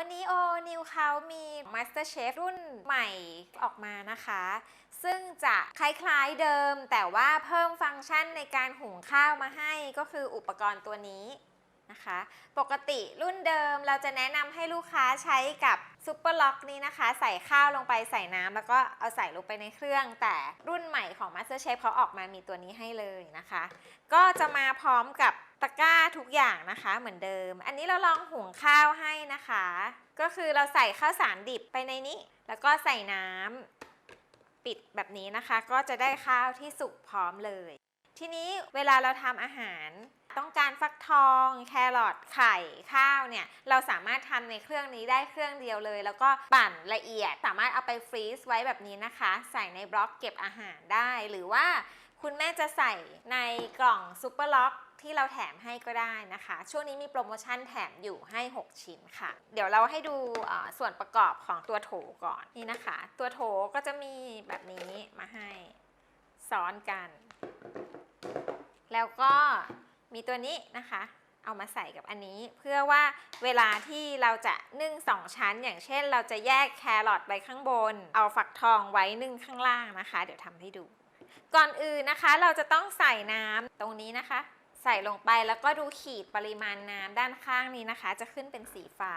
วันนี้โอนิวเขามี Master Chef รุ่นใหม่ออกมานะคะ ซึ่งจะคล้ายๆเดิม แต่ว่าเพิ่มฟังก์ชันในการหุงข้าวมาให้ก็คืออุปกรณ์ตัวนี้นะคะ ปกติรุ่นเดิมเราจะแนะนำให้ลูกค้าใช้กับซุปเปอร์ล็อกนี้นะคะ ใส่ข้าวลงไปใส่น้ำแล้วก็เอาใส่ลงไปในเครื่อง แต่รุ่นใหม่ของ Master Chef เขาออกมามีตัวนี้ให้เลยนะคะ ก็จะมาพร้อมกับ ตะกร้าทุกอย่างนะคะเหมือนเดิม อันนี้เราลองหุงข้าวให้นะคะ ก็คือเราใส่ข้าวสารดิบไปในนี้ แล้วก็ใส่น้ำปิดแบบนี้นะคะ ก็จะได้ข้าวที่สุกพร้อมเลย ทีนี้เวลาเราทำอาหารต้องการฟักทอง แครอทไข่ข้าวเนี่ย เราสามารถทำในเครื่องนี้ได้เครื่องเดียวเลย แล้วก็ปั่นละเอียด สามารถเอาไปฟรีซไว้แบบนี้นะคะ ใส่ในบล็อกเก็บอาหารได้ หรือว่าคุณแม่จะใส่ในกล่องซูเปอร์ล็อก ที่เราแถมให้ก็ได้นะคะ ช่วงนี้มีโปรโมชั่นแถมอยู่ให้ 6 ชิ้นค่ะ เดี๋ยวเราให้ดูส่วนประกอบของตัวโถก่อนนี่นะคะ ตัวโถก็จะมีแบบนี้มาให้ซ้อนกัน แล้วก็มีตัวนี้นะคะ เอามาใส่กับอันนี้ เพื่อว่าเวลาที่เราจะนึ่งสองชั้น อย่างเช่น เราจะแยกแครอทไว้ข้างบน เอาฝักทองไว้นึ่งข้างล่างนะคะ เดี๋ยวทำให้ดู ก่อนอื่นนะคะเราจะต้องใส่น้ำตรงนี้นะคะ ใส่ลงไปแล้วก็ดูขีดปริมาณน้ำด้านข้างนี้นะคะ จะขึ้นเป็นสีฟ้า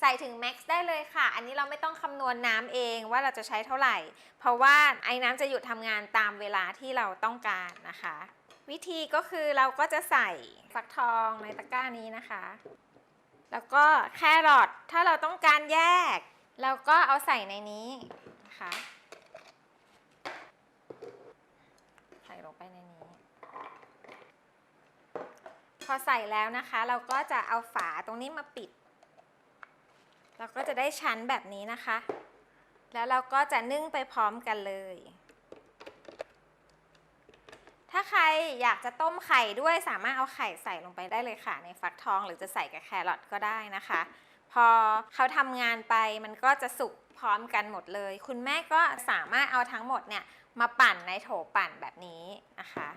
ใส่ถึงแม็กซ์ได้เลยค่ะ อันนี้เราไม่ต้องคำนวณน้ำเองว่าเราจะใช้เท่าไหร่ เพราะว่าไอ้น้ำจะหยุดทำงานตามเวลาที่เราต้องการนะคะ วิธีก็คือเราก็จะใส่ฟักทองในตะกร้านี้นะคะ แล้วก็แครอทถ้าเราต้องการแยก เราก็เอาใส่ในนี้นะคะ ใส่ลงไปในนี้ พอใส่แล้วนะคะ เราก็จะเอาฝาตรงนี้มาปิด เราก็จะได้ชั้นแบบนี้นะคะ แล้วเราก็จะนึ่งไปพร้อมกันเลย ถ้าใครอยากจะต้มไข่ด้วยสามารถเอาไข่ใส่ลงไปได้เลยค่ะ ในฟักทองหรือจะใส่กับแครอทก็ได้นะคะ พอเขาทำงานไปมันก็จะสุกพร้อมกันหมดเลย คุณแม่ก็สามารถเอาทั้งหมดเนี่ยมาปั่นในโถปั่นแบบนี้นะคะ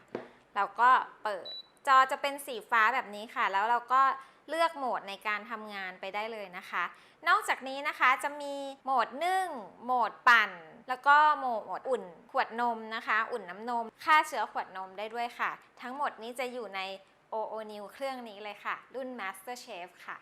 เราก็เปิด จอจะเป็นสีฟ้าแบบนี้ค่ะ แล้วเราก็เลือกโหมดในการทำงานไปได้เลยนะคะ นอกจากนี้นะคะจะมีโหมดนึ่ง โหมดปั่น แล้วก็โหมดอุ่น ขวดนมนะคะ อุ่นน้ำนม ฆ่าเชื้อขวดนมได้ด้วยค่ะ ทั้งหมดนี้จะอยู่ใน OO New เครื่องนี้เลยค่ะ รุ่น Master Chef ค่ะ